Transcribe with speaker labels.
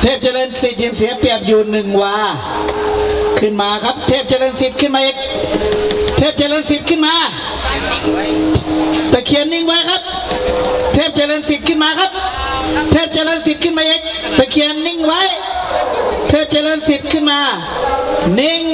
Speaker 1: เทพเจริญสิทธิ์ยังเสียเปรียบอยู่หนึ่งวา ขึ้นมาครับ เทพเจริญสิทธิ์ขึ้นมาอีก เทพเจริญสิทธิ์ขึ้นมาตะเคียนนิ่งไว้ครับ เทพเจริญสิทธิ์ขึ้นมาครับ เทพเจริญสิทธิ์ขึ้นมาอีก ตะเคียนนิ่งไว้ เทพเจริญสิทธิ์ขึ้นมา นิ่ง